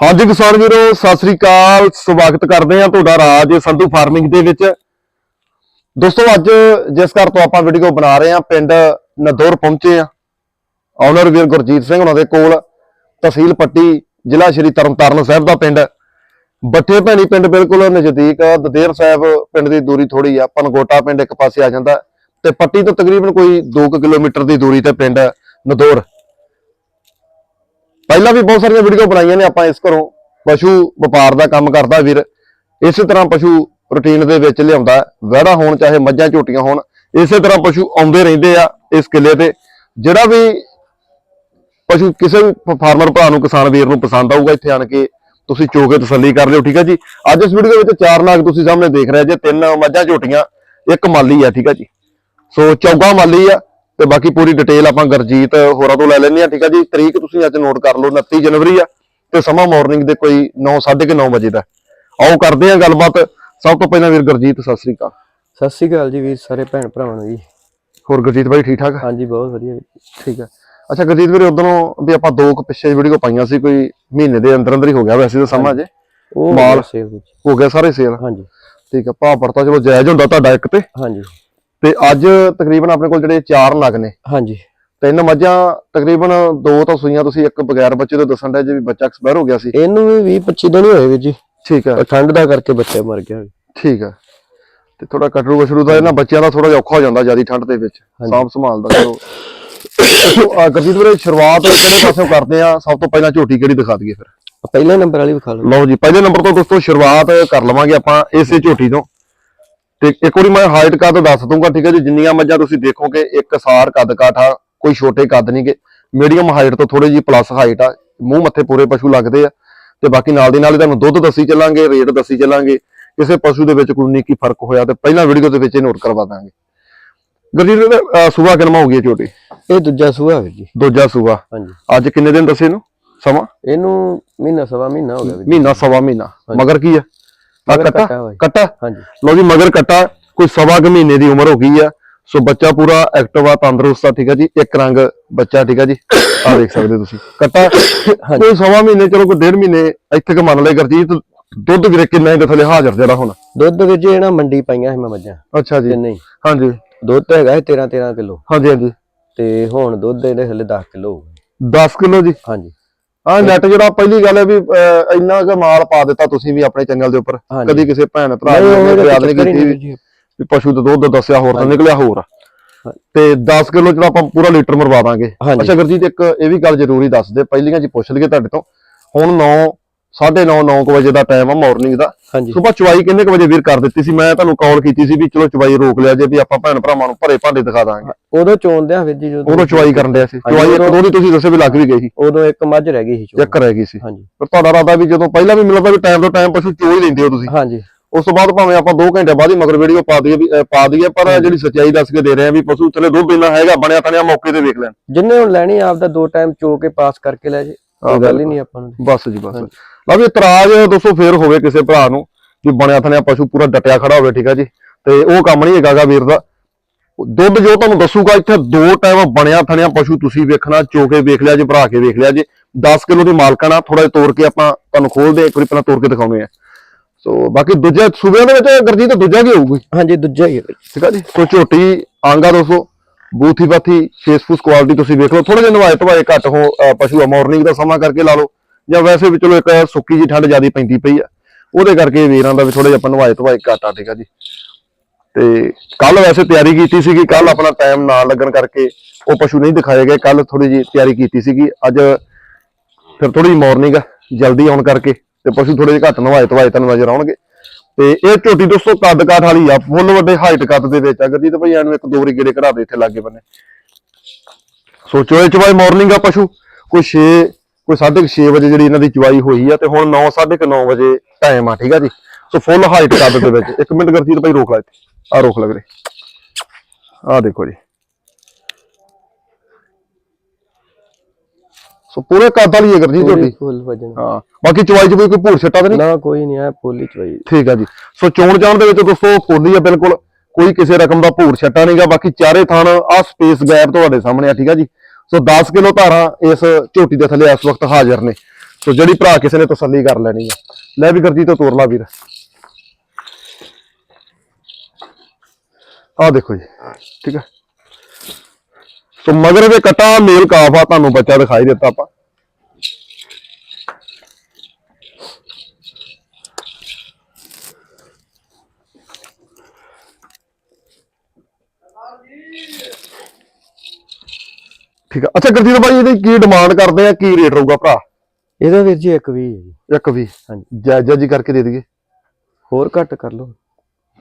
ਹਾਂਜੀ ਕਿਸਾਨ ਵੀਰੋ, ਸਤਿ ਸ੍ਰੀ ਅਕਾਲ। ਸਵਾਗਤ ਕਰਦੇ ਹਾਂ ਤੁਹਾਡਾ ਰਾਜ ਸੰਧੂ ਫਾਰਮਿੰਗ ਦੇ ਵਿੱਚ। ਦੋਸਤੋ, ਅੱਜ ਜਿਸ ਘਰ ਤੋਂ ਆਪਾਂ ਵੀਡੀਓ ਬਣਾ ਰਹੇ ਹਾਂ, ਪਿੰਡ ਨਦੌਰ ਪਹੁੰਚੇ ਆ ਆਨਰ ਵੀਰ ਗੁਰਜੀਤ ਸਿੰਘ ਉਹਨਾਂ ਦੇ ਕੋਲ ਤਹਿਸੀਲ ਪੱਟੀ, ਜ਼ਿਲ੍ਹਾ ਸ਼੍ਰੀ ਤਰਨਤਾਰਨ ਸਾਹਿਬ ਦਾ ਪਿੰਡ। ਬੱਠੇ ਭੈਣੀ ਪਿੰਡ ਬਿਲਕੁਲ ਨਜ਼ਦੀਕ, ਦਦੇਰ ਸਾਹਿਬ ਪਿੰਡ ਦੀ ਦੂਰੀ ਥੋੜੀ ਆ। ਪਨਗੋਟਾ ਪਿੰਡ ਇੱਕ ਪਾਸੇ ਆ ਜਾਂਦਾ। ਤੇ ਪੱਟੀ ਤੋਂ ਤਕਰੀਬਨ ਕੋਈ 2 ਕਿਲੋਮੀਟਰ ਦੀ ਦੂਰੀ ਤੇ ਪਿੰਡ ਨਦੌਰ। ਪਹਿਲਾਂ ਵੀ ਬਹੁਤ ਸਾਰੀਆਂ ਵੀਡੀਓ ਬਣਾਈਆਂ ਨੇ ਆਪਾਂ ਇਸ ਘਰੋਂ। ਪਸ਼ੂ ਵਪਾਰ ਦਾ ਕੰਮ ਕਰਦਾ ਵੀਰ। ਇਸੇ ਤਰ੍ਹਾਂ ਪਸ਼ੂ ਰੁਟੀਨ ਦੇ ਵਿੱਚ ਲਿਆਉਂਦਾ। ਵਹਿੜਾ ਹੋਣ ਚਾਹੇ ਮੱਝਾਂ ਝੋਟੀਆਂ ਹੋਣ, ਇਸੇ ਤਰ੍ਹਾਂ ਪਸ਼ੂ ਆਉਂਦੇ ਰਹਿੰਦੇ ਆ ਇਸ ਕਿੱਲੇ ਤੇ। ਜਿਹੜਾ ਵੀ ਪਸ਼ੂ ਕਿਸੇ ਵੀ ਫਾਰਮਰ ਭਰਾ ਨੂੰ, ਕਿਸਾਨ ਵੀਰ ਨੂੰ ਪਸੰਦ ਆਊਗਾ ਇੱਥੇ ਆਣ ਕੇ, ਤੁਸੀਂ ਚੋ ਕੇ ਤਸੱਲੀ ਕਰ ਲਿਓ, ਠੀਕ ਹੈ ਜੀ? ਅੱਜ ਇਸ ਵੀਡੀਓ ਵਿੱਚ ਚਾਰ ਨਾਗ ਤੁਸੀਂ ਸਾਹਮਣੇ ਦੇਖ ਰਹੇ ਜੇ, ਤਿੰਨ ਮੱਝਾਂ ਝੋਟੀਆਂ, ਇੱਕ ਮਾਲੀ ਆ, ਠੀਕ ਹੈ ਜੀ? ਸੋ ਚੌਗਾ ਮਾਲੀ ਆ। ਤੇ ਬਾਕੀ ਪੂਰੀ ਡਿਟੇਲ ਆਪਾਂ ਗਰਜੀਤ ਹੋਰਾਂ ਤੋਂ ਲੈ ਲੈਂਦੇ ਆ ਠੀਕ ਆ ਜੀ? ਤਰੀਕ ਤੁਸੀਂ ਅੱਜ ਨੋਟ ਕਰ ਲਓ 29 ਜਨਵਰੀ ਆ ਤੇ ਸਮਾਂ ਮਾਰਨਿੰਗ ਦੇ ਕੋਈ 9:30 ਵਜੇ ਦਾ। ਆਓ ਕਰਦੇ ਆ ਗੱਲਬਾਤ। ਸਭ ਤੋਂ ਪਹਿਲਾਂ ਵੀਰ ਗਰਜੀਤ ਸਤਿ ਸ੍ਰੀ ਅਕਾਲ। ਸਤਿ ਸ਼੍ਰੀ ਅਕਾਲ ਜੀ ਵੀਰ ਸਾਰੇ ਭੈਣ ਭਰਾਵਾਂ ਨੂੰ ਜੀ। ਹੋਰ ਗਰਜੀਤ ਭਾਈ ਠੀਕ ਠਾਕ ਹਾਂਜੀ ਬਹੁਤ ਵਧੀਆ। ਠੀਕ ਆ। ਅੱਛਾ ਗਰਜੀਤ ਵੀਰੇ ਉਦੋਂ ਵੀ ਆਪਾਂ ਦੋ ਕੁ ਪਿੱਛੇ ਵੀਡੀਓ ਪਾਈਆਂ ਸੀ ਕੋਈ ਮਹੀਨੇ ਦੇ ਅੰਦਰ ਅੰਦਰ ਹੀ ਹੋ ਗਿਆ ਵੈਸੇ ਤਾਂ ਸਮਾਂ ਜੇ। ਉਹ ਮਾਲ। ਵਿੱਚ। ਹੋ ਗਿਆ ਸਾਰੇ ਸੇਲ ਹਾਂਜੀ। ਠੀਕ ਆ ਭਾਅ ਪੜਤਾ ਚਲੋ ਜਾਇਜ਼ ਹੁੰਦਾ ਤੁਹਾਡਾ ਇੱਕ ਤੇ। ਹਾਂਜੀ। ਤੇ ਅੱਜ ਤਕਰੀਬਨ ਆਪਣੇ ਕੋਲ ਜਿਹੜੇ ਚਾਰ ਨਗ ਨੇ। ਹਾਂਜੀ। ਤਿੰਨ ਮੱਝਾਂ ਤਕਰੀਬਨ ਦੋ ਤਾਂ ਸੂਈਆਂ ਤੁਸੀਂ ਇੱਕ ਬਗੈਰ ਬੱਚੇ ਤੋਂ ਦੱਸਣ ਦਾ ਜੇ ਵੀ ਬੱਚਾ ਐਕਸਪਾਇਰ ਹੋ ਗਿਆ ਸੀ। ਇਹਨੂੰ ਵੀ 20 25 ਦਿਨ ਹੋਏ ਵੀਰ ਜੀ। ਠੀਕ ਆ। ਠੰਡ ਦਾ ਕਰਕੇ ਬੱਚਾ ਮਰ ਗਿਆ। ਠੀਕ ਆ। ਤੇ ਥੋੜਾ ਕਟਰੂ ਕਸ਼ਰੂ ਦਾ ਇਹਨਾਂ ਬੱਚਿਆਂ ਦਾ ਥੋੜਾ ਜਿਹਾ ਔਖਾ ਹੋ ਜਾਂਦਾ ਜਿਆਦੀ ਠੰਡ ਦੇ ਵਿੱਚ। ਸਾਂਭ ਸੰਭਾਲ ਦਾ ਚਲੋ। ਗਰਜੀਤ ਵੀਰੇ ਸ਼ੁਰੂਆਤ ਕਿਹੜੇ ਪਾਸੋਂ ਕਰਦੇ ਆ? ਸਭ ਤੋਂ ਪਹਿਲਾਂ ਝੋਟੀ ਕਿਹੜੀ ਦਿਖਾ ਦਈਏ ਫਿਰ? ਪਹਿਲੇ ਨੰਬਰ ਵਾਲੀ ਵਿਖਾ ਲਓ। ਲਓ ਜੀ ਪਹਿਲੇ ਨੰਬਰ ਤੋਂ ਦੋਸਤੋ ਸ਼ੁਰੂਆਤ ਕਰ ਲਵਾਂਗੇ ਆਪਾਂ ਇਸੇ ਝੋਟੀ ਤੋਂ। ਤੇ ਇੱਕ ਵਾਰੀ ਮੈਂ ਹਾਈਟ ਕੱਦ ਦੱਸ ਦੂੰਗਾ ਠੀਕ ਹੈ ਜੀ? ਜਿੰਨੀਆਂ ਮੱਝਾਂ ਤੁਸੀਂ ਦੇਖੋਗੇ ਇੱਕ ਸਾਰ ਕੱਦ ਕਾਠਾ ਕੋਈ ਛੋਟੇ ਕੱਦ ਨਹੀਂਗੇ ਮੀਡੀਅਮ ਹਾਈਟ ਤੋਂ ਥੋੜੀ ਜੀ ਪਲੱਸ ਹਾਈਟ ਆ। ਮੂੰਹ ਮੱਥੇ ਪੂਰੇ ਪਸ਼ੂ ਲੱਗਦੇ ਆ। ਤੇ ਬਾਕੀ ਨਾਲ ਦੀ ਨਾਲ ਹੀ ਤੁਹਾਨੂੰ ਦੁੱਧ ਦੱਸੀ ਚੱਲਾਂਗੇ ਰੇਟ ਦੱਸੀ ਚੱਲਾਂਗੇ। ਕਿਸੇ ਪਸ਼ੂ ਦੇ ਵਿੱਚ ਕੋਈ ਨਿੱਕੀ ਫ਼ਰਕ ਹੋਇਆ ਤੇ ਪਹਿਲਾਂ ਵੀਡੀਓ ਦੇ ਵਿੱਚ ਇਹ ਨੋਟ ਕਰਵਾ ਦਾਂਗੇ। ਗਰਜੀਤ ਸੂਆ ਕਿੰਨਾ ਹੋ ਗਿਆ ਝੋਟੀ ਇਹ ਦੂਜਾ ਸੂਆ ਵੀਰ ਜੀ। ਦੂਜਾ ਸੂਆ। ਹਾਂਜੀ। ਅੱਜ ਕਿੰਨੇ ਦਿਨ ਦੱਸੇ ਇਹਨੂੰ? ਸਮਾਂ? ਇਹਨੂੰ ਮਹੀਨਾ ਸਵਾ ਮਹੀਨਾ ਹੋ ਗਿਆ ਵੀਰ। ਮਹੀਨਾ ਸਵਾ ਮਹੀਨਾ। ਮਗਰ ਕੀ ਆ? ਆ ਮਗਰ ਕੱਟਾ? ਕੱਟਾ ਵਾ ਜੀ। ਹਾਂਜੀ। ਮਗਰ ਕੱਟਾ ਕੋਈ ਸਵਾ ਕੁ ਮਹੀਨੇ ਦੀ ਉਮਰ ਹੋ ਗਈ ਆ। ਸੋ ਬੱਚਾ ਪੂਰਾ ਐਕਟਿਵ ਆ ਤੰਦਰੁਸਤ ਆ ਠੀਕ ਆ ਜੀ? ਇੱਕ ਰੰਗ ਬੱਚਾ ਠੀਕ ਆ ਜੀ? ਆ ਦੇਖ ਸਕਦੇ ਤੁਸੀਂ। ਕੱਟਾ? ਕੋਈ ਸਵਾ ਮਹੀਨੇ ਚਲੋ ਕੋਈ ਡੇਢ ਮਹੀਨੇ ਇੱਥੇ ਕ ਮੰਨ ਲੈ ਗਰਜੀਤ ਦੁੱਧ ਵੀਰੇ ਕਿੰਨਾ ਇਹਦੇ ਥੱਲੇ ਹਾਜ਼ਰ ਜਿਹੜਾ ਹੁਣ? ਦੁੱਧ ਜੀ ਇਹਨਾਂ ਮੰਡੀ ਪਾਈਆਂ ਸੀ ਮੈਂ ਮੱਝਾਂ। ਅੱਛਾ ਜੀ। ਤਿੰਨੇ ਹੀ ਹਾਂਜੀ। ਦੁੱਧ ਹੈਗਾ ਹੈ 13 13 ਕਿਲੋ। ਹਾਂਜੀ ਹਾਂਜੀ। ਤੇ ਹੁਣ ਦੁੱਧ ਇਹਦੇ ਹਲੇ 10 ਕਿਲੋ 10 ਕਿਲੋ ਜੀ? ਹਾਂਜੀ। ਆ ਨੈਟ ਜਿਹੜਾ ਪਹਿਲੀ ਗੱਲ ਹੈ ਵੀ ਅਹ, ਇੰਨਾ ਕੁ ਮਾਲ ਪਾ ਦਿੱਤਾ ਤੁਸੀਂ ਵੀ ਆਪਣੇ ਚੈਨਲ ਦੇ ਉੱਪਰ ਹਾਂਜੀ। ਕਦੀ ਕਿਸੇ ਭੈਣ ਭਰਾ ਨਹੀਂ, ਉਹ ਨੇ ਯਾਦ ਨਹੀਂ ਚੱਕਰ ਹੀ ਕੀਤੀ ਨਹੀਂ ਵੀ ਵੀਰ ਜੀ। ਵੀ ਪਸ਼ੂ ਦਾ ਦੁੱਧ ਦੱਸਿਆ ਹੋਰ ਤਾਂ ਨਿਕਲਿਆ ਹੋਰ ਆ। ਹਾਂ। ਤੇ 10 ਕਿਲੋ ਜਿਹੜਾ ਆਪਾਂ ਪੂਰਾ ਲੀਟਰ ਮਰਵਾ ਦਾਂਗੇ ਹਾਂਜੀ। ਅੱਛਾ ਗੁਰਜੀਤ ਇੱਕ ਇਹ ਵੀ ਗੱਲ ਜ਼ਰੂਰੀ ਦੱਸ ਦੇ ਪਹਿਲੀਆਂ ਜੀ ਪੁੱਛ ਲਈਏ ਤੁਹਾਡੇ ਤੋਂ ਹੁਣ 9 9:30 9 ਵਜੇ ਦਾ ਟਾਈਮ ਆ ਮਾਰਨਿੰਗ ਦਾ। ਹਾਂਜੀ। ਸਵੇਰ ਚਵਾਈ ਕਿੰਨੇ ਕੁ ਵਜੇ ਵੀਰ ਕਰ ਦਿੱਤੀ ਸੀ ਮੈਂ ਤੁਹਾਨੂੰ ਕਾਲ ਕੀਤੀ ਸੀ ਵੀ ਚਲੋ ਚਵਾਈ ਰੋਕ ਲਿਆ ਜੇ ਵੀ ਆਪਾਂ ਭੈਣ ਭਰਾਵਾਂ ਨੂੰ ਭਰੇ ਭਾਂਡੇ ਦਿਖਾ ਦਾਂਗੇ। ਉਦੋਂ ਚੋਂਦੇ ਆ ਵੀਰ ਜੀ ਜਦੋਂ ਉਦੋਂ ਚਵਾਈ ਕਰਨ ਡਿਆ ਸੀ। ਚਵਾਈ ਇੱਕ ਦੋ ਦੀ ਤੁਸੀਂ ਦੱਸੇ ਵੀ ਲੱਗ ਵੀ ਗਈ ਸੀ। ਉਦੋਂ ਇੱਕ ਮੱਝ ਰਹਿ ਗਈ ਸੀ ਚੋਣ। ਇੱਕ ਰਹਿ ਗਈ ਸੀ। ਹਾਂਜੀ। ਪਰ ਤੁਹਾਡਾ ਰਾਦਾ ਵੀ ਜਦੋਂ ਪਹਿਲਾਂ ਵੀ ਮਿਲਦਾ ਵੀ ਟਾਈਮ ਤੋਂ ਟਾਈਮ ਪਸ਼ੂ ਚੋ ਹੀ ਲੈਂਦੇ ਹੋ ਤੁਸੀਂ। ਹਾਂਜੀ। ਉਸ ਤੋਂ ਬਾਅਦ ਭਾਵੇਂ ਆਪਾਂ 2 ਘੰਟੇ ਬਾਅਦ ਹੀ ਮਗਰ ਵੀਡੀਓ ਪਾ ਦਈਏ ਵੀ ਪਾ ਦਈਏ ਪਰ ਜਿਹੜੀ ਸੱਚਾਈ ਦੱਸ ਕੇ ਦੇ ਰਹੇ ਆ ਵੀ ਪਸ਼ੂ ਥੱਲੇ ਦੁੱਧ ਇੰਨਾ ਹੈਗਾ ਬਣਿਆ ਤਣਿਆ ਮੌਕੇ ਤੇ ਵੇਖ ਲੈਣ। ਜਿੰਨੇ ਹੁਣ ਲੈਣੀ ਆ, ਆਪਦਾ ਦੋ ਟਾਈਮ ਚੋ ਕੇ ਪਾਸ ਕਰਕੇ ਲੈ ਜੇ। ਹਾਂ, ਕੋਈ ਗੱਲ ਹੀ ਨਹੀਂ ਆਪਾਂ ਨੂੰ। ਬਸ ਜੀ ਬਸ। ਲਓ ਵੀ ਇਤਰਾਜ਼ ਦੋਸਤੋ ਫੇਰ ਹੋਵੇ ਕਿਸੇ ਭਰਾ ਨੂੰ ਵੀ ਬਣਿਆ ਥਣਿਆ ਪਸ਼ੂ ਪੂਰਾ ਡਟਿਆ ਖੜਾ ਹੋਵੇ ਠੀਕ ਆ ਜੀ। ਤੇ ਉਹ ਕੰਮ ਨਹੀਂ ਹੈਗਾਗਾ ਵੀਰ ਦਾ। ਦੁੱਧ ਜੋ ਤੁਹਾਨੂੰ ਦੱਸੂਗਾ ਇੱਥੇ ਦੋ ਟਾਈਮ ਬਣਿਆ ਥਣਿਆ ਪਸ਼ੂ ਤੁਸੀਂ ਵੇਖਣਾ ਚੋ ਕੇ ਵੇਖ ਲਿਆ ਜੇ ਭਰਾ ਕੇ ਵੇਖ ਲਿਆ ਜੇ। 10 ਕਿਲੋ ਦੀ ਮਾਲਕਾਨਾ ਥੋੜਾ ਜਿਹਾ ਤੋੜ ਕੇ ਆਪਾਂ ਤੁਹਾਨੂੰ ਖੋਲਦੇ ਇੱਕ ਵਾਰੀ ਪਹਿਲਾਂ ਤੋੜ ਕੇ ਦਿਖਾਉਣੇ ਆ। ਸੋ ਬਾਕੀ ਦੂਜੇ ਸੂਬਿਆਂ ਦੇ ਵਿੱਚ ਗਰਜੀਤ ਦੂਜਾ ਕੀ ਹੋਊਗੀ ਹਾਂਜੀ ਦੂਜਾ ਹੀ ਹੈ। ਠੀਕ ਆ ਜੀ। ਸੋ ਝੋਟੀ ਆਂਗਾ ਦੋਸਤੋ ਬੂਥੀ ਬਾਥੀ ਫੇਸ ਫੂਸ ਕੁਆਲਿਟੀ ਤੁਸੀਂ ਵੇਖ ਲਓ। ਥੋੜੇ ਜਿਹਾ ਨਵਾਏ ਧਵਾਏ ਘੱਟ ਹੋ ਪਸ਼ੂ ਆ ਮਾਰਨਿੰਗ ਦਾ ਸਮਾਂ ਕਰਕੇ ਲਾ ਲਓ। ਜਾਂ ਵੈਸੇ ਵੀ ਚਲੋ ਇੱਕ ਸੁੱਕੀ ਜੀ ਠੰਡ ਜਿਆਦੀ ਪੈਂਦੀ ਪਈ ਆ। ਉਹਦੇ ਕਰਕੇ ਵੀਰਾਂ ਦਾ ਵੀ ਥੋੜੇ ਜਿਹਾ ਆਪਾਂ ਨਵਾਏ ਧਵਾਏ ਘੱਟ ਆ, ਠੀਕ ਆ ਜੀ। ਤੇ ਕੱਲ ਵੈਸੇ ਤਿਆਰੀ ਕੀਤੀ ਸੀਗੀ ਕੱਲ ਆਪਣਾ ਟਾਈਮ ਨਾ ਲੱਗਣ ਕਰਕੇ ਉਹ ਪਸ਼ੂ ਨਹੀਂ ਦਿਖਾਏ ਗਏ। ਕੱਲ ਥੋੜੀ ਜੀ ਤਿਆਰੀ ਕੀਤੀ ਸੀਗੀ। ਅੱਜ ਫਿਰ ਥੋੜੀ ਮਾਰਨਿੰਗ ਆ, ਜਲਦੀ ਆਉਣ ਕਰਕੇ ਤੇ ਪਸ਼ੂ ਥੋੜੇ ਜਿਹਾ ਘੱਟ ਨਵਾਏ ਧਵਾਏ ਤੁਹਾਨੂੰ ਨਜ਼ਰ ਆਉਣਗੇ। ਤੇ ਇਹ ਝੋਟੀ ਦੋਸਤੋ ਕੱਦ ਕਾਠ ਵਾਲੀ ਆ, ਫੁੱਲ ਵੱਡੇ ਹਾਈਟ ਕੱਦ ਦੇ ਵਿੱਚ ਆ। ਗੱਦੀ ਤੇ ਭਈ ਇਹਨੂੰ ਇੱਕ ਦੋ ਵਾਰੀ ਗੇੜੇ ਕਢਾ ਦੇ ਇੱਥੇ ਲਾਗੇ ਬੰਨੇ। ਸੋਚੋ ਇਹ ਚਵਾਈ ਮਾਰਨਿੰਗ ਆ ਪਸ਼ੂ। ਕੋਈ 6 ਕੋਈ 6:30 ਵਜੇ ਜਿਹੜੀ ਇਹਨਾਂ ਦੀ ਚਵਾਈ ਹੋਈ ਆ, ਤੇ ਹੁਣ 9 9:30 ਵਜੇ ਟਾਈਮ ਆ, ਠੀਕ ਆ ਜੀ? ਸੋ ਫੁੱਲ ਹਾਈਟ ਕੱਦ ਦੇ ਵਿੱਚ। ਇੱਕ ਮਿੰਟ ਗਰਜੀਤ ਭਾਈ ਰੋਕ ਲੈ ਇੱਥੇ। ਆ ਰੋਕ ਲੱਗ ਵੀਰੇ। ਆ ਦੇਖੋ ਜੀ। ਸੋ ਪੂਰੇ ਕੱਦ ਵਾਲੀ ਹੈ ਗਰਜੀਤ ਝੋਟੀ ਫੁੱਲ ਵਜਨ। ਹਾਂ। ਬਾਕੀ ਚਵਾਈ ਚ ਕੋਈ ਭੂਰ ਛੱਟਾ ਤਾਂ ਨਹੀਂ? ਨਾ ਕੋਈ ਨਹੀਂ ਆ ਪੋਲੀ ਚਵਾਈ। ਠੀਕ ਆ ਜੀ। ਸੋ ਚੋਣ ਜਾਣ ਦੇ ਵਿੱਚ ਦੋਸਤੋ ਪੋਲੀ ਆ ਬਿਲਕੁਲ। ਕੋਈ ਕਿਸੇ ਰਕਮ ਦਾ ਭੂਰ ਛੱਟਾ ਨਹੀਂਗਾ। ਬਾਕੀ ਚਾਰੇ ਥਾਣ ਆ ਸਪੇਸ ਗੈਪ ਤੁਹਾਡੇ ਸਾਹਮਣੇ ਆ ਠੀਕ ਆ ਜੀ। ਸੋ 10 ਕਿਲੋ ਧਾਰਾਂ ਇਸ ਝੋਟੀ ਦੇ ਥੱਲੇ ਇਸ ਵਕਤ ਹਾਜ਼ਰ ਨੇ। ਸੋ ਜਿਹੜੀ ਭਰਾ ਕਿਸੇ ਨੇ ਤਸੱਲੀ ਕਰ ਲੈਣੀ ਆ। ਲੈ ਵੀ ਗੁਰਜੀਤ ਤੋਂ ਤੋਰ ਲਾ ਵੀਰ। ਆਹ ਦੇਖੋ ਜੀ। ਠੀਕ ਹੈ ਸੋ ਮਗਰ ਦੇ ਕਟਾ ਮੇਲ ਕਾਫ ਆ ਤੁਹਾਨੂੰ ਬੱਚਾ ਦਿਖਾਈ ਦਿੱਤਾ ਆਪਾਂ। ਠੀਕ ਆ। ਅੱਛਾ ਗੁਰਜੀਤ ਭਾਈ ਇਹਦੀ ਕੀ ਡਿਮਾਂਡ ਕਰਦੇ ਆ? ਕੀ ਰੇਟ ਰਹੂਗਾ ਭਰਾ? ਇਹਦਾ ਵੀਰ ਜੀ ਇੱਕ ਵੀ ਹੈ ਜੀ। ਇੱਕ ਵੀ ਹਾਂਜੀ। ਜਾਇਜ਼ਾ ਜੀ ਕਰਕੇ ਦੇ ਦਈਏ। ਹੋਰ ਘੱਟ ਕਰ ਲਓ।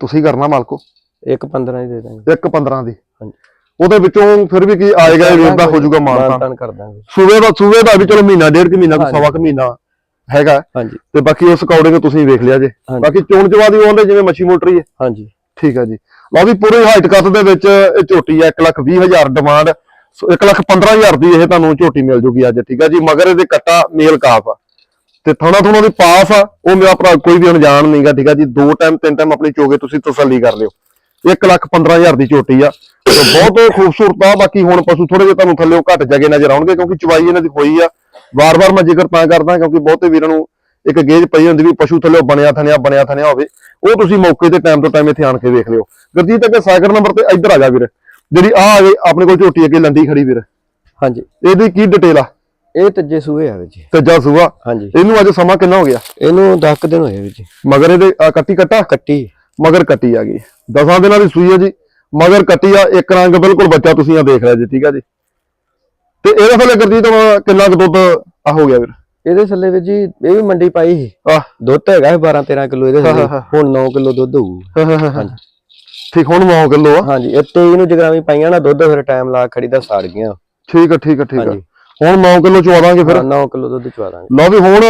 ਤੁਸੀਂ ਕਰਨਾ ਮਾਲਕੋ। ਇੱਕ 15 ਹੀ ਦੇ ਦਾਂਗੇ। ਇੱਕ 15 ਦੀ। ਹਾਂਜੀ। ਉਹਦੇ ਵਿੱਚੋਂ ਫਿਰ ਵੀ ਕੀ ਆਏਗਾ ਇਹ ਵੇਖਦਾ ਹੋ ਜਾਊਗਾ ਮਾਨਤਾ ਮਾਨਤਾਨ ਕਰ ਦਾਂਗੇ। ਸੂਬੇ ਦਾ ਸੂਬੇ ਦਾ ਵੀ ਚਲੋ ਮਹੀਨਾ ਡੇਢ ਕੁ ਮਹੀਨਾ ਕੁ। ਸਵਾ ਕੁ ਮਹੀਨਾ ਹੈਗਾ। ਹਾਂਜੀ। ਤੇ ਬਾਕੀ ਉਸ ਅਕੋਰਡਿੰਗ ਤੁਸੀਂ ਵੇਖ ਲਿਆ ਜੇ। ਬਾਕੀ ਚੋਣ ਚਵਾ ਦੀ ਉਹਦੇ ਜਿਵੇਂ ਮੱਛੀ ਮੋਟਰੀ ਹੈ ਹਾਂਜੀ। ਠੀਕ ਹੈ ਜੀ। ਲਓ ਵੀ ਪੂਰੀ ਹਾਈਟ ਕੱਟ ਦੇ ਵਿੱਚ ਇਹ ਝੋਟੀ ਹੈ 1 ਲੱਖ 20 ਹਜ਼ਾਰ ਡਿਮਾਂਡ 1 ਲੱਖ 15 ਹਜ਼ਾਰ ਦੀ ਇਹ ਤੁਹਾਨੂੰ ਝੋਟੀ ਮਿਲ ਜੂਗੀ ਅੱਜ। ਠੀਕ ਹੈ ਜੀ। ਮਗਰ ਇਹਦੇ ਕੱਟਾ ਮੇਲ ਕਾਫ ਆ। ਤੇ ਥੋੜਾ ਥੋੜਾ ਦੀ ਪਾਸ ਆ ਉਹ ਮੇਰਾ ਭਰਾ ਕੋਈ ਵੀ ਅਣਜਾਣ ਨਹੀਂਗਾ ਠੀਕ ਹੈ ਜੀ। ਦੋ ਟਾਈਮ ਤਿੰਨ ਟਾਈਮ ਆਪਣੀ ਚੋਗੇ ਤੁਸੀਂ ਤਸੱਲੀ ਕਰ ਲਿਓ। 1 ਲੱਖ 15 ਹਜ਼ਾਰ ਦੀ ਝੋਟੀ ਆ। ਤੇ ਬਹੁਤ ਖੂਬਸੂਰਤ ਆ। ਬਾਕੀ ਹੁਣ ਪਸ਼ੂ ਥੋੜੇ ਜਿਹਾ ਤੁਹਾਨੂੰ ਥੱਲੇੋਂ ਘੱਟ ਜਗੇ ਨਜ਼ਰ ਆਉਣਗੇ ਕਿਉਂਕਿ ਚਵਾਈ ਇਹਨਾਂ ਦੀ ਹੋਈ ਆ। ਵਾਰ-ਵਾਰ ਮੈਂ ਜ਼ਿਕਰ ਤਾਂ ਕਰਦਾ ਕਿਉਂਕਿ ਬਹੁਤੇ ਵੀਰਾਂ ਨੂੰ ਇੱਕ ਗੇਜ ਪਈ ਹੁੰਦੀ ਵੀ ਪਸ਼ੂ ਥੱਲੇ ਬਣਿਆ ਥਣਿਆ ਬਣਿਆ ਥਣਿਆ ਹੋਵੇ। ਉਹ ਤੁਸੀਂ ਮੌਕੇ ਤੇ ਟਾਈਮ ਤੋਂ ਟਾਈਮ ਇੱਥੇ ਆਣ ਕੇ ਵੇਖ ਲਿਓ। ਗੁਰਜੀਤ ਅੱਗੇ ਸਾਈਕਲ ਨੰਬਰ ਤੇ ਇੱਧਰ ਆ ਜਾ ਵੀਰ। ਜਿਹੜੀ ਆ ਆ ਗਈ ਆਪਣੇ ਕੋਲ ਝੋਟੀ ਅੱਗੇ ਲੰਡੀ ਖੜੀ ਵੀਰ। ਹਾਂਜੀ। ਇਹਦੀ ਕੀ ਡਿਟੇਲ ਆ? ਇਹ ਤੱਜੇ ਸੂਏ ਆ ਵੀਰ ਜੀ। ਤੀਜਾ ਸੂਆ। ਹਾਂਜੀ। ਇਹਨੂੰ ਅੱਜ ਸਮਾਂ ਕਿੰਨਾ ਹੋ ਗਿਆ? ਇਹਨੂੰ 10 ਦਿਨ ਹੋਏ ਵੀਰ ਜੀ। ਮਗਰ ਇਹਦੇ ਕੱਟੀ ਕੱਟਾ? ਕੱਟੀ। ਮਗਰ ਕੱਟੀ ਆ ਗਈ। ਦਸਾਂ ਦਿਨਾਂ ਦੀ ਸੂਈ ਹੈ ਜੀ। ਮਗਰ ਕੱਟੀ ਆ ਇੱਕ ਰੰਗ ਬਿਲਕੁਲ ਬੱਚਾ ਤੁਸੀਂ ਆ ਦੇਖ ਲਿਆ ਜੀ ਠੀਕ ਆ ਜੀ। ਤੇ ਇਹਦੇ ਥੱਲੇ ਗੁਰਜੀਤ ਕਿੰਨਾ ਕੁ ਦੁੱਧ ਆ ਹੋ ਗਿਆ ਵੀਰ ਇਹਦੇ ਥੱਲੇ ਵੀਰ ਜੀ ਇਹ ਵੀ ਮੰਡੀ ਪਾਈ ਸੀ। ਆਹ। ਦੁੱਧ ਹੈਗਾ 12 13 ਕਿਲੋ ਇਹਦੇ ਥੱਲੇ। ਹੁਣ 9 ਕਿਲੋ ਦੁੱਧ ਹੋਊ। ਠੀਕ ਹੁਣ 9 ਕਿਲੋ ਆ। ਹਾਂਜੀ ਇਹ 23 ਨੂੰ ਜਗਰਾਵੀ ਪਾਈਆਂ ਨਾ ਦੁੱਧ ਫਿਰ ਟਾਈਮ ਲਾ ਖੜੀ ਦਾ ਸੜ ਗਿਆ ਠੀਕ ਆ ਠੀਕ ਆ ਠੀਕ ਆ। ਹੁਣ 9 ਕਿਲੋ ਚਵਾ ਦਾਂਗੇ ਫਿਰ। 9 ਕਿਲੋ ਦੁੱਧ ਚਵਾ ਦਾਂਗੇ। ਲਓ ਵੀ ਹੁਣ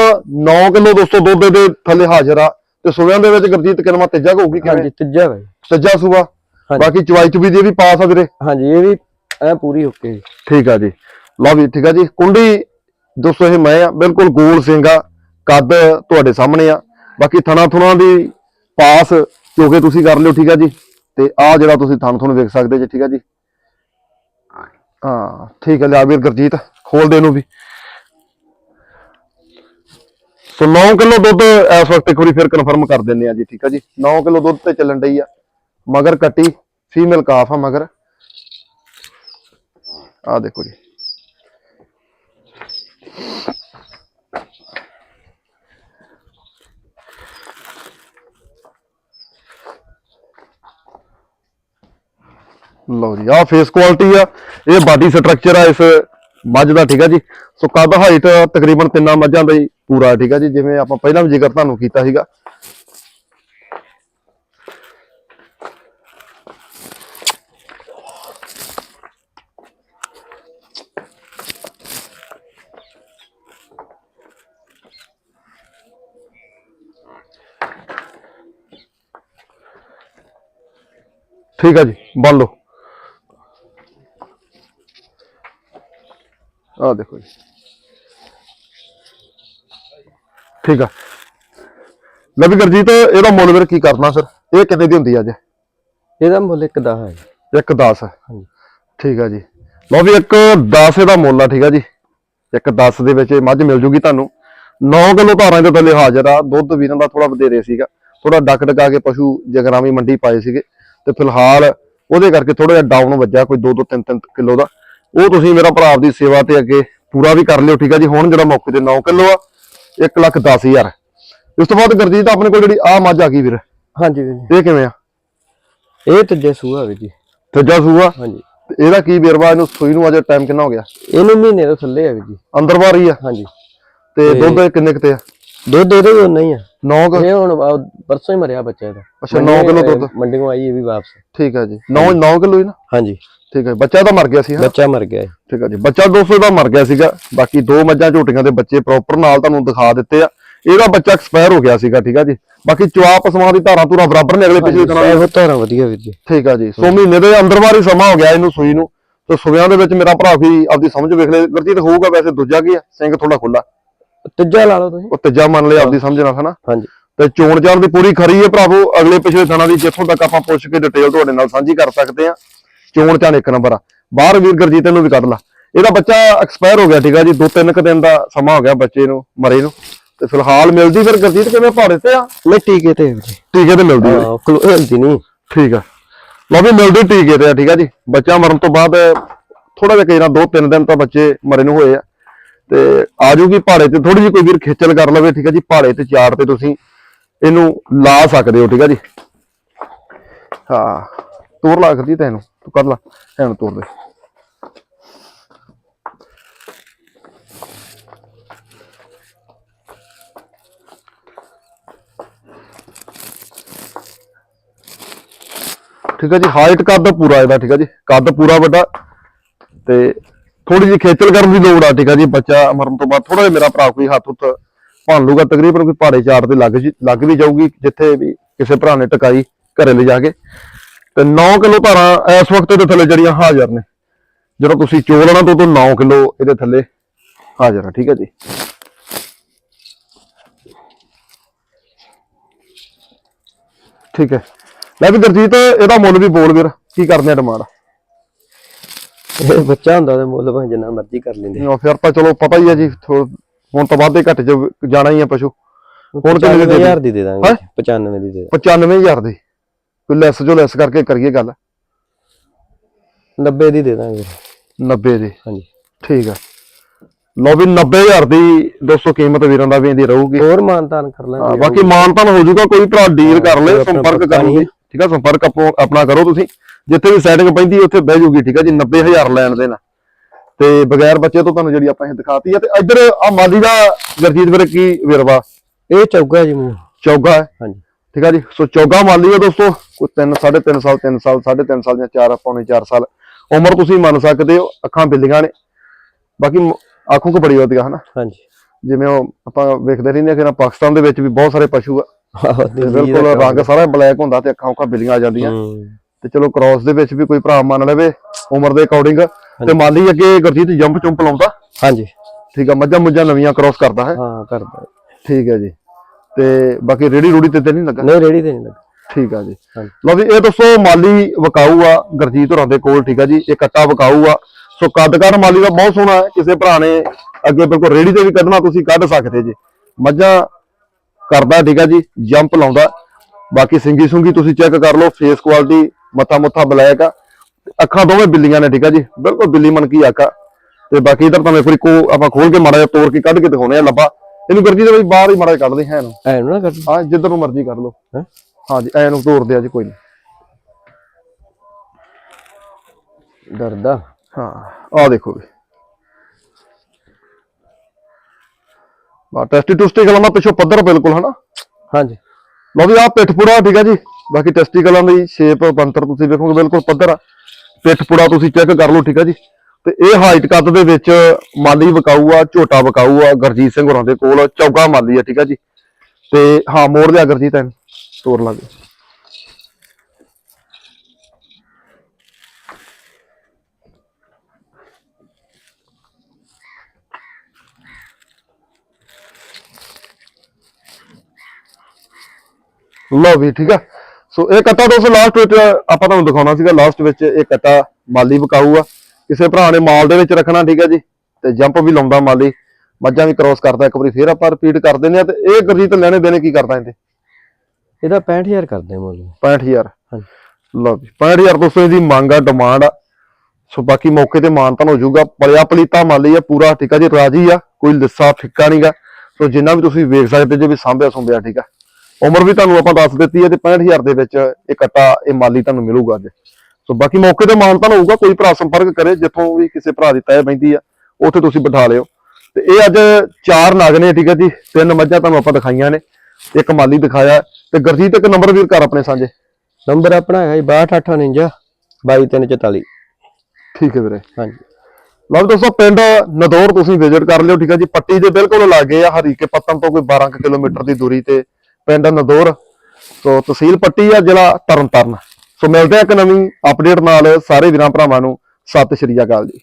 9 ਕਿਲੋ ਦੋਸਤੋ ਦੁੱਧ ਦੇ ਥੱਲੇ ਹਾਜ਼ਰ ਆ। ਤੇ ਸੁਬਿਆਂ ਦੇ ਵਿੱਚ ਗੁਰਜੀਤ ਕਿਨਮਾ ਤੀਜਾ ਹੋਊਗੀ ਕਿਵੇਂ? ਹਾਂਜੀ ਤੀਜਾ ਵੇ ਤੀਜਾ ਸੂਆ ਹਾਂਜੀ। ਬਾਕੀ ਚਵਾਈ ਚੁਬੀ ਦੀ ਵੀ ਪਾਸ ਆ ਵੀਰੇ। ਹਾਂਜੀ ਇਹ ਵੀ ਐ ਪੂਰੀ ਓਕੇ ਜੀ। ਠੀਕ ਆ ਜੀ। ਲਓ ਵੀ ਠੀਕ ਆ ਜੀ। ਕੁੰਡੀ ਦੋਸਤੋ ਇਹ ਮੈਂ ਆ। ਬਿਲਕੁਲ ਗੋਲ ਸਿੰਘ ਆ। ਕੱਦ ਤੁਹਾਡੇ ਸਾਹਮਣੇ ਆ। ਬਾਕੀ ਥਣਾ ਥੁਣਾ ਦੀ ਪਾਸ ਜੋ ਕਿ ਤੁਸੀਂ ਕਰ ਲਿਓ ਠੀਕ ਆ ਜੀ। ਤੇ ਆ ਜਿਹੜਾ ਤੁਸੀਂ ਥਣ ਥੁਣ ਵੇਖ ਸਕਦੇ ਜੀ ਠੀਕ ਆ ਜੀ। ਹਾਂ ਠੀਕ ਹੈ ਲਿਆ ਵੀਰ ਗੁਰਜੀਤ। ਖੋਲ ਦੇ ਇਹਨੂੰ ਵੀ। ਸੋ 9 ਕਿਲੋ ਦੁੱਧ ਇਸ ਵਕਤ ਇੱਕ ਵਾਰੀ ਫਿਰ ਕਨਫਰਮ ਕਰ ਦਿੰਦੇ ਆ ਜੀ, ਠੀਕ ਆ ਜੀ? 9 ਕਿਲੋ ਦੁੱਧ ਤੇ ਚੱਲਣ ਡਈ ਆ। ਮਗਰ ਕੱਟੀ ਫੀਮੇਲ ਕਾਫ ਆ ਮਗਰ। ਆ ਦੇਖੋ ਜੀ। ਲਓ ਜੀ ਆ ਫੇਸ ਕੁਆਲਿਟੀ ਆ। ਇਹ ਬਾਡੀ ਸਟਰਕਚਰ ਆ ਇਸ ਮੱਝ ਦਾ ਠੀਕ ਆ ਜੀ। ਸੋ ਕੱਦ ਹਾਈਟ ਤਕਰੀਬਨ ਤਿੰਨਾਂ ਮੱਝਾਂ ਦਾ ਹੀ ਪੂਰਾ ਠੀਕ ਆ ਜੀ, ਜਿਵੇਂ ਆਪਾਂ ਪਹਿਲਾਂ ਵੀ ਜ਼ਿਕਰ ਤੁਹਾਨੂੰ ਕੀਤਾ ਸੀਗਾ। ਠੀਕ ਆ ਜੀ ਬੰਨ ਲਓ। ਆ ਦੇਖੋ ਜੀ। ਠੀਕ ਆ। ਲਵੀ ਗੁਰਜੀਤ ਇਹਦਾ ਮੁੱਲ ਵੀਰ ਕੀ ਕਰਨਾ ਸਰ ਇਹ ਕਿੰਨੇ ਦੀ ਹੁੰਦੀ ਅੱਜ? ਇਹਦਾ ਮੁੱਲ ਇੱਕ ਦਾ ਹੈ ਜੀ। ਇੱਕ 10 ਹਾਂਜੀ। ਠੀਕ ਆ ਜੀ। ਲਓ ਵੀ ਇੱਕ 10 ਇਹਦਾ ਮੁੱਲ ਆ ਠੀਕ ਆ ਜੀ। ਇੱਕ 10 ਦੇ ਵਿੱਚ ਇਹ ਮੱਝ ਮਿਲ ਜੂਗੀ ਤੁਹਾਨੂੰ। 9 ਕਿਲੋ ਧਾਰਾਂ ਦੇ ਥੱਲੇ ਹਾਜ਼ਰ ਆ। ਦੁੱਧ ਵੀਰਾਂ ਦਾ ਥੋੜਾ ਵਧੇਰੇ ਸੀਗਾ। ਥੋੜਾ ਡੱਕ ਡਕਾ ਕੇ ਪਸ਼ੂ ਜਗਰਾਮੀ ਮੰਡੀ ਪਾਏ ਸੀਗੇ। ਤੇ ਫਿਲਹਾਲ ਉਹਦੇ ਕਰਕੇ ਥੋੜਾ ਜਿਹਾ ਡਾਊਨ ਵੱਜਾ ਕੋਈ 2 2 3 3 ਕਿਲੋ ਦਾ। ਉਹ ਤੁਸੀਂ ਮੇਰਾ ਭਰਾ ਦੀ ਸੇਵਾ ਤੇ ਅੱਗੇ ਪੂਰਾ ਵੀ ਕਰ ਲਿਓ ਠੀਕ ਆ ਜੀ? ਹੁਣ ਜਿਹੜਾ ਮੌਕੇ ਤੇ 9 ਕਿਲੋ ਆ 1 ਲੱਖ 10 ਹਜ਼ਾਰ। ਇਸ ਤੋਂ ਬਾਅਦ ਗੁਰਜੀਤ ਆਪਣੇ ਕੋਲ ਜਿਹੜੀ ਆ ਮੱਝ ਆ ਗਈ ਵੀਰ। ਹਾਂਜੀ ਵੀਰ ਜੀ। ਇਹ ਕਿਵੇਂ ਆ? ਇਹ ਤੱਜੇ ਸੂਆ ਵੀਰ ਜੀ। ਤੀਜਾ ਸੂਆ? ਹਾਂਜੀ। ਇਹਦਾ ਕੀ ਵੇਰਵਾ ਇਹਨੂੰ ਸੂਈ ਨੂੰ ਅਜੇ ਟਾਈਮ ਕਿੰਨਾ ਹੋ ਗਿਆ? ਇਹਨੂੰ ਮਹੀਨੇ ਤੋਂ ਥੱਲੇ ਆ ਵੀਰ ਜੀ। ਅੰਦਰ ਆ? ਹਾਂਜੀ। ਤੇ ਦੁੱਧ ਕਿੰਨੇ ਕਿਤੇ ਆ? ਦੁੱਧ ਇਹਦੇ ਵੀ ਉਨਾ ਹੀ ਆ। 9 ਇਹ ਹੁਣ ਆ ਪਰਸੋਂ ਹੀ ਮਰਿਆ ਬੱਚਾ ਇਹਦਾ। ਅੱਛਾ 9 ਕਿਲੋ ਦੁੱਧ। ਮੰਡੀੋਂ ਆਈ ਇਹ ਵੀ ਵਾਪਸ। ਠੀਕ ਹੈ ਜੀ। 9 9 ਕਿਲੋ ਹੀ ਨਾ? ਹਾਂਜੀ। ਠੀਕ ਹੈ ਬੱਚਾ ਤਾਂ ਮਰ ਗਿਆ ਸੀ ਹਾਂ ਬੱਚਾ ਮਰ ਗਿਆ ਜੀ। ਠੀਕ ਹੈ ਜੀ ਬੱਚਾ 200 ਦਾ ਮਰ ਗਿਆ ਸੀਗਾ ਬਾਕੀ ਦੋ ਮੱਝਾਂ ਝੋਟੀਆਂ ਦੇ ਬੱਚੇ ਪ੍ਰੋਪਰ ਨਾਲ ਤੁਹਾਨੂੰ ਦਿਖਾ ਦਿੱਤੇ ਆ। ਇਹਦਾ ਬੱਚਾ ਐਕਸਪਾਇਰ ਹੋ ਗਿਆ ਸੀਗਾ ਠੀਕ ਆ ਜੀ। ਬਾਕੀ ਚੁਆਪ ਸਮਾਂ ਦੀ ਧਾਰਾਂ ਧੂਰਾਂ ਬਰਾਬਰ ਨੇ ਅਗਲੇ ਪਿਛਲੇ ਦਿਨਾਂ ਇਹੋ ਧਾਰਾਂ ਵਧੀਆ ਵੀਰ ਜੀ। ਠੀਕ ਆ ਜੀ ਸੋ ਮਹੀਨੇ ਦੇ ਅੰਦਰ ਹੀ ਸਮਾਂ ਹੋ ਗਿਆ ਇਹਨੂੰ ਸੂਈ ਨੂੰ। ਤੇ ਸੁਬਿਆਂ ਦੇ ਵਿੱਚ ਮੇਰਾ ਭਰਾ ਵੀ ਆਪਦੀ ਸਮਝ ਵੇਖ ਲੈ ਗੁਰਜੀਤ ਹੋਊਗਾ ਵੈਸੇ ਦੂਜਾ ਕੀ ਆ ਸਿੰਘ ਥੋੜਾ ਖੁੱਲਾ ਤੀਜਾ ਲਾ ਲਓ ਤੁਸੀਂ। ਉਹ ਤੀਜਾ ਮੰਨ ਲਿਆ ਆਪਦੀ ਸਮਝ ਨਾਲ ਹਨਾ? ਹਾਂਜੀ। ਤੇ ਚੋਣ ਚਾਣ ਦੀ ਪੂਰੀ ਖਰੀ ਹੈ ਭਰਾਵੋ ਅਗਲੇ ਪਿਛਲੇ ਦਿਨਾਂ ਦੀ ਜਿੱਥੋਂ ਤੱਕ ਆਪਾਂ ਪੁੱਛ ਕੇ ਡਿਟੇਲ ਤੁਹਾਡੇ ਨਾਲ ਸਾਂਝੀ ਕਰ ਸਕਦੇ ਆ ਚੋਣ ਚਾਣ ਇੱਕ ਨੰਬਰ ਆ। ਬਾਹਰ ਵੀਰ ਗੁਰਜੀਤ ਨੂੰ ਵੀ ਕੱਢ ਲਾ। ਇਹਦਾ ਬੱਚਾ ਐਕਸਪਾਇਰ ਹੋ ਗਿਆ ਠੀਕ ਆ ਜੀ ਦੋ ਤਿੰਨ ਕੁ ਦਿਨ ਦਾ ਸਮਾਂ ਹੋ ਗਿਆ ਬੱਚੇ ਨੂੰ ਮਰੇ ਨੂੰ। ਤੇ ਫਿਲਹਾਲ ਮਿਲਦੀ ਫਿਰ ਗੁਰਜੀਤ ਕਿਵੇਂ ਭਾੜੇ ਤੇ ਆ? ਨਹੀਂ ਟੀਕੇ ਤੇ ਟੀਕੇ ਤੇ ਮਿਲਦੀ ਆ। ਹਲਦੀ ਨਹੀਂ। ਠੀਕ ਆ। ਲਓ ਵੀ ਮਿਲਦੇ ਟੀਕੇ ਤੇ ਆ ਠੀਕ ਆ ਜੀ। ਬੱਚਾ ਮਰਨ ਤੋਂ ਬਾਅਦ ਥੋੜਾ ਜਿਹਾ ਕਈ ਨਾ ਦੋ ਤਿੰਨ ਦਿਨ ਤਾਂ ਬੱਚੇ ਮਰੇ ਨੂੰ ਹੋਏ ਆ। ਤੇ ਆ ਜੂਗੀ ਪਹਾੜੇ ਤੇ ਥੋੜੀ ਜਿਹੀ ਕੋਈ ਵੀਰ ਖੇਚਲ ਕਰ ਲਵੇ ਠੀਕ ਆ ਜੀ ਪਹਾੜੇ ਤੇ ਚਾਰ ਤੇ ਤੁਸੀਂ ਇਹਨੂੰ ਲਾ ਸਕਦੇ ਹੋ ਠੀਕ ਆ ਜੀ। ਹਾਂ। ਤੋਰ ਲਾ ਕਰਦੀ ਤੈਨੂੰ, ਤੂੰ ਕਰ ਲਾ ਇਹਨੂੰ ਤੋਰ ਦੇ। ਠੀਕ ਹੈ ਜੀ ਹਾਈਟ ਕੱਦ ਪੂਰਾ ਇਹਦਾ, ਠੀਕ ਹੈ ਜੀ, ਕੱਦ ਪੂਰਾ ਵੱਡਾ, ਤੇ ਥੋੜੀ ਜਿਹੀ ਖੇਚਲ ਕਰਨ ਦੀ ਲੋੜ ਆ, ਠੀਕ ਹੈ ਜੀ, ਬੱਚਾ ਮਰਨ ਤੋਂ ਬਾਅਦ ਥੋੜਾ ਜਿਹਾ ਮੇਰਾ ਭਰਾ ਕੋਈ ਹੱਥ ਉੱਤ ਭੰਨ ਲੂਗਾ ਤਕਰੀਬਨ, ਕੋਈ ਪਹਾੜੇ ਚਾਰ ਤੇ ਲੱਗ ਲੱਗ ਵੀ ਜਾਊਗੀ, ਜਿੱਥੇ ਵੀ ਕਿਸੇ ਭਰਾ ਨੇ ਟਕਾਈ ਘਰੇ ਲੈ ਜਾ ਕੇ। ਤੇ 9 ਕਿਲੋ ਧਾਰਾਂ ਇਸ ਵਕਤ ਦੇ ਥੱਲੇ ਜਿਹੜੀਆਂ ਹਾਜ਼ਰ ਨੇ। ਜਦੋਂ ਤੁਸੀਂ ਚੋਲ ਲੈਣਾ ਤਾਂ ਤੋਂ 9 ਕਿਲੋ ਇਹਦੇ ਥੱਲੇ ਹਾਜ਼ਰ ਆ ਠੀਕ ਹੈ ਜੀ। ਠੀਕ ਹੈ। ਲੈ ਵੀ ਗੁਰਜੀਤ ਇਹਦਾ ਮੁੱਲ ਵੀ ਬੋਲ ਵੀਰ ਕੀ ਕਰਦੇ ਆ? ਡਿਮਾਂਡ ਇਹ ਬੱਚਾ ਹੁੰਦਾ ਤੇ ਮੁੱਲ ਭਾਵੇਂ ਜਿੰਨਾ ਮਰਜ਼ੀ ਕਰ ਲੈਂਦੇ। ਨਹੀਂ ਫਿਰ ਤਾਂ ਚਲੋ ਪਤਾ ਹੀ ਹੈ ਜੀ ਥੋ- ਹੁਣ ਤਾਂ ਵਾਧੇ ਘੱਟ ਜਾਣਾ ਹੀ ਆ ਪਸ਼ੂ। ਹੁਣ ਕਿੰਨੇ ਦੇ ਦੇ 95000 ਦੀ ਦੇ ਦਾਂਗੇ 95 ਦੀ ਦੇ 95000 ਦੀ। ਕੋਈ ਲੈਸ ਜੋ ਲੈਸ ਕਰਕੇ ਕਰੀਏ ਗੱਲ। 90 ਦੀ ਦੇ ਦਾਂਗੇ। 90 ਦੀ। ਹਾਂਜੀ। ਠੀਕ ਆ। ਲਓ ਵੀ 90000 ਦੀ 200 ਕੀਮਤ ਵੀਰਾਂ ਦਾ ਵੀ ਇਹਦੀ ਰਹੂਗੀ। ਹੋਰ ਮਾਨਤਾਨ ਕਰ ਹਾਂ, ਲਾਂਗੇ ਬਾਕੀ ਮਾਨਤਾਨ ਹੋ ਜਾਊਗਾ ਕੋਈ ਭਰਾ ਡੀਲ ਕਰ ਲੈ ਸੰਪਰਕ ਕਰੋ ਜੀ ਠੀਕ ਆ ਸੰਪਰਕ ਆਪੋ- ਆਪਣਾ ਕਰੋ ਤੁਸੀਂ। ਜਿੱਥੇ ਵੀ ਸੈਟਿੰਗ ਪੈਂਦੀ ਉੱਥੇ ਬਹਿ ਜੂਗੀ ਠੀਕ ਆ ਜੀ 90000 ਲੈਣ ਦੇ ਨਾ ਤੇ ਬਗੈਰ ਬੱਚੇ ਤੋਂ ਤੁਹਾਨੂੰ ਜਿਹੜੀ ਆਪਾਂ ਇਹ ਦਿਖਾਤੀ ਆ ਤੇ ਇੱਧਰ ਆ ਮਾਲੀ ਦਾ ਗਰਜੀਤ ਵੀਰ ਕੀ ਵਿਰਵਾ? ਇਹ ਚੌਗਾ ਜੀ ਮੂੰਹ। ਚੌਗਾ ਹੈ। ਹਾਂਜੀ। ਠੀਕ ਆ ਜੀ? ਸੋ ਚੌਗਾ ਮਾਲੀ ਆ ਦੋਸਤੋ ਕੋਈ 3 3.5 ਸਾਲ 3 ਸਾਲ 3.5 ਸਾਲ ਜਾਂ 4 ਪੌਣੇ 4 ਸਾਲ ਉਮਰ ਤੁਸੀਂ ਮੰਨ ਸਕਦੇ ਹੋ ਅੱਖਾਂ ਬਿੱਲੀਆਂ ਨੇ। ਬਾਕੀ ਆਖੋਂ ਕੋ ਬੜੀ ਵਧੀਆ ਹਨਾ? ਹਾਂਜੀ। ਜਿਵੇਂ ਉਹ ਆਪਾਂ ਵੇਖਦੇ ਰਹਿੰਦੇ ਆ ਕਿ ਨਾ ਪਾਕਿਸਤਾਨ ਦੇ ਵਿੱਚ ਵੀ ਬਹੁਤ ਸਾਰੇ ਪਸ਼ੂ ਆ। ਬਿਲਕੁਲ ਰੰਗ ਸਾਰਾ ਬਲੈਕ ਹੁੰਦਾ ਤੇ ਅੱਖਾਂ ਉੱਖਾਂ ਬਿੱਲੀਆਂ ਆ ਜਾਂਦੀਆਂ। ਤੇ ਚਲੋ ਕ੍ਰਾਸ ਦੇ ਵਿੱਚ ਵੀ ਕੋਈ ਭਰਾ ਮੰਨ ਲਵੇ ਉਮਰ ਦੇ ਅਕੋਰਡਿੰਗ ਤੇ ਮਾਲੀ ਅੱਗੇ ਗੁਰਜੀਤ ਜੰਪ ਚੁੰਪ ਲਾਉਂਦਾ। ਹਾਂਜੀ। ਠੀਕ ਆ ਮੱਝਾਂ ਮੁੱਝਾਂ ਨਵੀਆਂ ਕ੍ਰਾਸ ਕਰਦਾ ਹੈ। ਹਾਂ ਕਰਦਾ। ਠੀਕ ਹੈ ਜੀ। ਤੇ ਬਾਕੀ ਰੇੜੀ ਰੂੜੀ ਤੇ ਤੇ ਨਹੀਂ ਲੱਗਾ? ਨਹੀਂ ਰੇੜੀ ਤੇ ਨਹੀਂ ਲੱਗਾ। ਠੀਕ ਆ ਜੀ। ਲਓ ਵੀ ਇਹ ਦੋਸਤੋ ਮਾਲੀ ਵਕਾਊ ਆ ਗੁਰਜੀਤ ਹੋਰਾਂ ਦੇ ਕੋਲ ਠੀਕ ਆ ਜੀ ਇਹ ਕੱਟਾ ਵਕਾਊ ਆ। ਸੋ ਕੱਦਕਾਰ ਮਾਲੀ ਦਾ ਬਹੁਤ ਸੋਹਣਾ ਹੈ ਕਿਸੇ ਭਰਾ ਨੇ ਅੱਗੇ ਬਿਲਕੁਲ ਰੇੜੀ ਤੇ ਵੀ ਕੱਢਣਾ ਤੁਸੀਂ ਕੱਢ ਸਕਦੇ ਜੀ। ਮੱਝਾਂ ਕਰਦਾ ਠੀਕ ਆ ਜੀ ਜੰਪ ਲਾਉਂਦਾ। ਬਾਕੀ ਸਿੰਗੀ ਸੁੰਗੀ ਤੁਸੀਂ ਚੈੱਕ ਕਰ ਲਓ ਫੇਸ ਕੁਆਲਿਟੀ ਮੱਥਾ ਮੁੱਥਾ ਬਲੈਕ ਆ। ਅੱਖਾਂ ਦੋਵੇਂ ਬਿੱਲੀਆਂ ਨੇ ਠੀਕ ਆ ਜੀ ਬਿਲਕੁਲ ਬਿੱਲੀ ਮਨ ਕੀ ਆਕਾ ਤੇ ਬਾਕੀ ਇਧਰ ਤਾਂ ਕੋਈ ਕੋ ਆਪਾਂ ਖੋਲ ਕੇ ਮਾੜਾ ਜਿਹਾ ਤੋੜ ਕੇ ਕੱਢ ਕੇ ਦਿਖਾਉਣੇ ਆ ਲੱਭਾ। ਇਹਨੂੰ ਗੁਰਜੀਤ ਦੇ ਵਿੱਚ ਬਾਹਰ ਹੀ ਮਾੜਾ ਜਿਹਾ ਕੱਢਦੇ ਹੈ ਇਹਨੂੰ। ਐ ਨੂੰ ਨਾ ਕਰ ਹਾਂ ਜਿੱਧਰ ਨੂੰ ਮਰਜ਼ੀ ਕਰ ਲਓ। ਹੈਂ? ਹਾਂਜੀ ਐ ਨੂੰ ਤੋੜਦੇ ਆ ਜੀ ਕੋਈ ਨਹੀਂ ਡਰਦਾ। ਹਾਂ ਆ ਦੇਖੋ ਵੀ ਬਾ ਟੈਸਟੀ ਟੁਸਟੀ ਕਲਮ ਪਿੱਛੋਂ ਪੱਧਰ ਬਿਲਕੁਲ ਹਨਾ? ਹਾਂਜੀ ਲਓ ਵੀ ਆ ਪਿੱਠ ਪੂੜਾ ਠੀਕ ਆ ਜੀ? ਬਾਕੀ ਟੈਸਟੀ ਕਲਮ ਦੀ ਸ਼ੇਪ ਬੰਤਰ ਤੁਸੀਂ ਵੇਖੋਗੇ ਬਿਲਕੁਲ ਪੱਧਰ ਆ। ਪਿੱਠ ਪੂੜਾ ਤੁਸੀਂ ਚੈੱਕ ਕਰ ਲਓ ਠੀਕ ਆ ਜੀ? ਤੇ ਇਹ ਹਾਈਟ ਕੱਦ ਦੇ ਵਿੱਚ ਮਾਲੀ ਵਕਾਊ ਆ, ਝੋਟਾ ਵਕਾਊ ਆ, ਗੁਰਜੀਤ ਸਿੰਘ ਹੋਰਾਂ ਦੇ ਕੋਲ ਚੌਗਾ ਮਾਲੀ ਆ, ਠੀਕ ਆ ਜੀ? ਤੇ ਹਾਂ, ਮੋੜ ਲਿਆ ਗੁਰਜੀਤ ਐਨ ਤੋਰ ਲਾਂਗੇ। ਲਓ ਵੀ, ਠੀਕ ਆ? ਸੋ ਇਹ ਕੱਟਾ ਦੋਸਤੋ ਲਾਸਟ ਵਿੱਚ ਆਪਾਂ ਤੁਹਾਨੂੰ ਦਿਖਾਉਣਾ ਸੀਗਾ ਲਾਸਟ ਵਿੱਚ ਇਹ ਕੱਟਾ ਮਾਲੀ ਵਿਕਾਊ ਆ। ਕਿਸੇ ਭਰਾ ਨੇ ਮਾਲ ਦੇ ਵਿੱਚ ਰੱਖਣਾ ਠੀਕ ਆ ਜੀ ਤੇ ਜੰਪ ਵੀ ਲਾਉਂਦਾ ਮਾਲੀ। ਮੱਝਾਂ ਵੀ ਕ੍ਰੋਸ ਕਰਦਾ ਇੱਕ ਵਾਰੀ ਫੇਰ ਆਪਾਂ ਰਿਪੀਟ ਕਰ ਦਿੰਦੇ ਆ ਤੇ ਇਹ ਗੁਰਜੀਤ ਲੈਣੇ ਦੇਣੇ ਕੀ ਕਰਦਾ ਇਹਦੇ? ਇਹਦਾ 65000 ਕਰਦੇ ਮੁੱਲ। 65000 ਹਾਂਜੀ। ਲਓ ਜੀ 65000 ਦੋਸਤੋ ਇਹਦੀ ਮੰਗ ਆ ਡਿਮਾਂਡ ਆ। ਸੋ ਬਾਕੀ ਮੌਕੇ ਤੇ ਮਾਨਤਨ ਹੋ ਜਾਊਗਾ ਪਲਿਆ ਪਲੀਤਾ ਮਾਲੀ ਆ ਪੂਰਾ ਠੀਕ ਆ ਜੀ ਰਾਜੀ ਆ ਕੋਈ ਲਿੱਸਾ ਫਿੱਕਾ ਨਹੀਂਗਾ ਸੋ ਜਿੰਨਾ ਵੀ ਤੁਸੀਂ ਵੇਖ ਸਕਦੇ ਜੇ ਵੀ ਸਾਂਭਿਆ ਸੁੰਭਿਆ ਠੀਕ ਆ। ਉਮਰ ਵੀ ਤੁਹਾਨੂੰ ਆਪਾਂ ਦੱਸ ਦਿੱਤੀ ਹੈ ਤੇ 65000 ਦੇ ਵਿੱਚ ਇਹ ਕੱਟਾ ਇਹ ਮਾਲੀ ਤੁਹਾਨੂੰ ਮਿਲੂਗਾ ਅੱਜ। ਸੋ ਬਾਕੀ ਮੌਕੇ ਤੇ ਮਾਨਤਨ ਹੋਊਗਾ ਕੋਈ ਭਰਾ ਸੰਪਰਕ ਕਰੇ ਜਿੱਥੋਂ ਵੀ ਕਿਸੇ ਭਰਾ ਦੀ ਤੈ ਪੈਂਦੀ ਆ ਉੱਥੇ ਤੁਸੀਂ ਬਿਠਾ ਲਿਓ। ਤੇ ਇਹ ਅੱਜ ਚਾਰ ਨਗ ਨੇ ਠੀਕ ਹੈ ਜੀ ਤਿੰਨ ਮੱਝਾਂ ਤੁਹਾਨੂੰ ਆਪਾਂ ਦਿਖਾਈਆਂ ਨੇ ਇੱਕ ਮਾਲੀ ਦਿਖਾਇਆ ਤੇ ਗੁਰਜੀਤ ਇੱਕ ਨੰਬਰ ਵੀਰ ਘਰ ਆਪਣੇ ਸਾਂਝੇ। ਨੰਬਰ ਆਪਣਾ ਹੈਗਾ ਜੀ 6249 22344 ਠੀਕ ਹੈ ਵੀਰੇ। ਹਾਂਜੀ। ਲਓ ਦੋਸਤੋ ਪਿੰਡ ਨਦੌਰ ਤੁਸੀਂ ਵਿਜ਼ਿਟ ਕਰ ਲਿਓ ਠੀਕ ਹੈ ਜੀ ਪੱਟੀ ਦੇ ਬਿਲਕੁਲ ਲਾਗੇ ਆ ਹਰੀਕੇ ਪੱਤਨ ਤੋਂ ਕੋਈ 12 ਕੁ ਕਿਲੋਮੀਟਰ ਦੀ ਦੂਰੀ ਤੇ ਪਿੰਡ ਨਦੌਰ। ਸੋ ਤਹਿਸੀਲ ਪੱਟੀ ਆ ਜ਼ਿਲ੍ਹਾ ਤਰਨਤਾਰਨ। ਸੋ ਮਿਲਦੇ ਆ ਇੱਕ ਨਵੀਂ ਅਪਡੇਟ ਨਾਲ ਸਾਰੇ ਵੀਰਾਂ ਭਰਾਵਾਂ ਨੂੰ। ਸਤਿ ਸ਼੍ਰੀ ਅਕਾਲ ਜੀ।